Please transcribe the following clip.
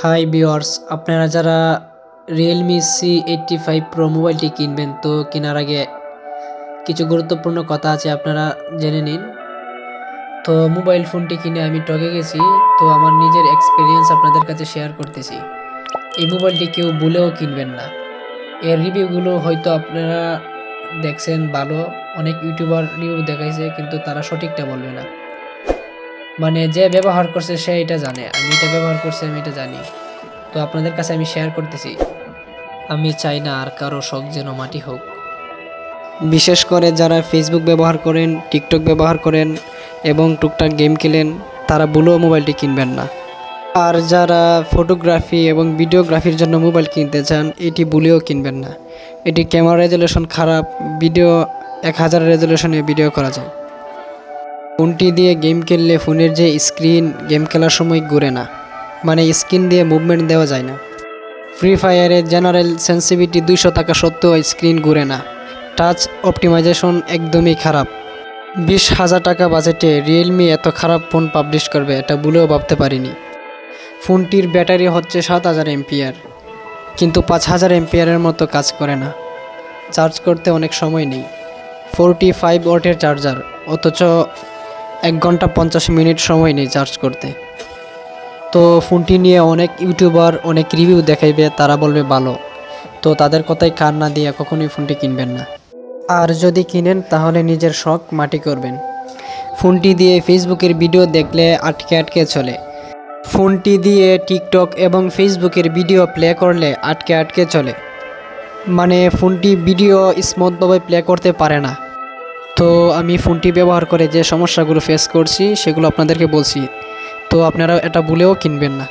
High viewers, আপনারা যারা Realme C eighty five pro মোবাইলটি কিনবেন, তো কেনার আগে কিছু গুরুত্বপূর্ণ কথা আছে, আপনারা জেনে নিন। তো মোবাইল ফোনটি কিনে আমি ঠকে গেছি, তো আমার নিজের এক্সপিরিয়েন্স আপনাদের কাছে শেয়ার করতেছি। এই মোবাইলটি কেউ ভুলেও কিনবেন না। এর রিভিউগুলো হয়তো আপনারা দেখছেন, ভালো, অনেক ইউটিউবার রিভিউ দেখাইছে, কিন্তু তারা সঠিকটা বলবে না। মানে যে ব্যবহার করছে সে এটা জানে, আমি এটা ব্যবহার করছি, আমি এটা জানি। তো আপনাদের কাছে আমি শেয়ার করতেছি, আমি চাই না আর কারও শখ যেন মাটি হোক। বিশেষ করে যারা ফেসবুক ব্যবহার করেন টিকটক ব্যবহার করেন এবং টুকটাক গেম খেলেন, তারা ভুলেও মোবাইলটি কিনবেন না। আর যারা ফটোগ্রাফি এবং ভিডিওগ্রাফির জন্য মোবাইল কিনতে চান, এটি ভুলেও কিনবেন না। এটি ক্যামেরা রেজলিউশন খারাপ ভিডিও এক হাজার রেজলিউশনে ভিডিও করা যায়। ফোনটি দিয়ে গেম খেললে ফোনের যে স্ক্রিন গেম খেলার সময় ঘুরে না। মানে স্ক্রিন দিয়ে মুভমেন্ট দেওয়া যায় না। ফ্রি ফায়ারের জেনারেল সেন্সিভিটি দুইশো টাকা সত্ত্বেও স্ক্রিন ঘুরে না। টাচ অপটিমাইজেশন একদমই খারাপ। বিশ হাজার টাকা বাজেটে রিয়েলমি এত খারাপ ফোন পাবলিশ করবে, এটা ভুলেও ভাবতে পারিনি। ফোনটির ব্যাটারি হচ্ছে সাত হাজার এমপিয়ার কিন্তু পাঁচ হাজার এমপিয়ারের মতো কাজ করে না। চার্জ করতে অনেক সময় নেই। ফোরটি ফাইভ ওয়াটের চার্জার অথচ এক ঘণ্টা পঞ্চাশ মিনিট সময় নেই চার্জ করতে। তো ফোনটি নিয়ে অনেক ইউটিউবার অনেক রিভিউ দেখাইবে, তারা বলবে ভালো। তো তাদের কথাই কান না দিয়ে কখনোই ফোনটি কিনবেন না। আর যদি কিনেন, তাহলে নিজের শখ মাটি করবেন। ফোনটি দিয়ে ফেসবুকের ভিডিও দেখলে আটকে আটকে চলে। ফোনটি দিয়ে টিকটক এবং ফেসবুকের ভিডিও প্লে করলে আটকে আটকে চলে। মানে ফোনটি ভিডিও স্মুথভাবে প্লে করতে পারে না। তো আমি ফোনটি ব্যবহার করে যে সমস্যাগুলো ফেস করছি, সেগুলো আপনাদেরকে বলছি। তো আপনারা এটা ভুলেও কিনবেন না।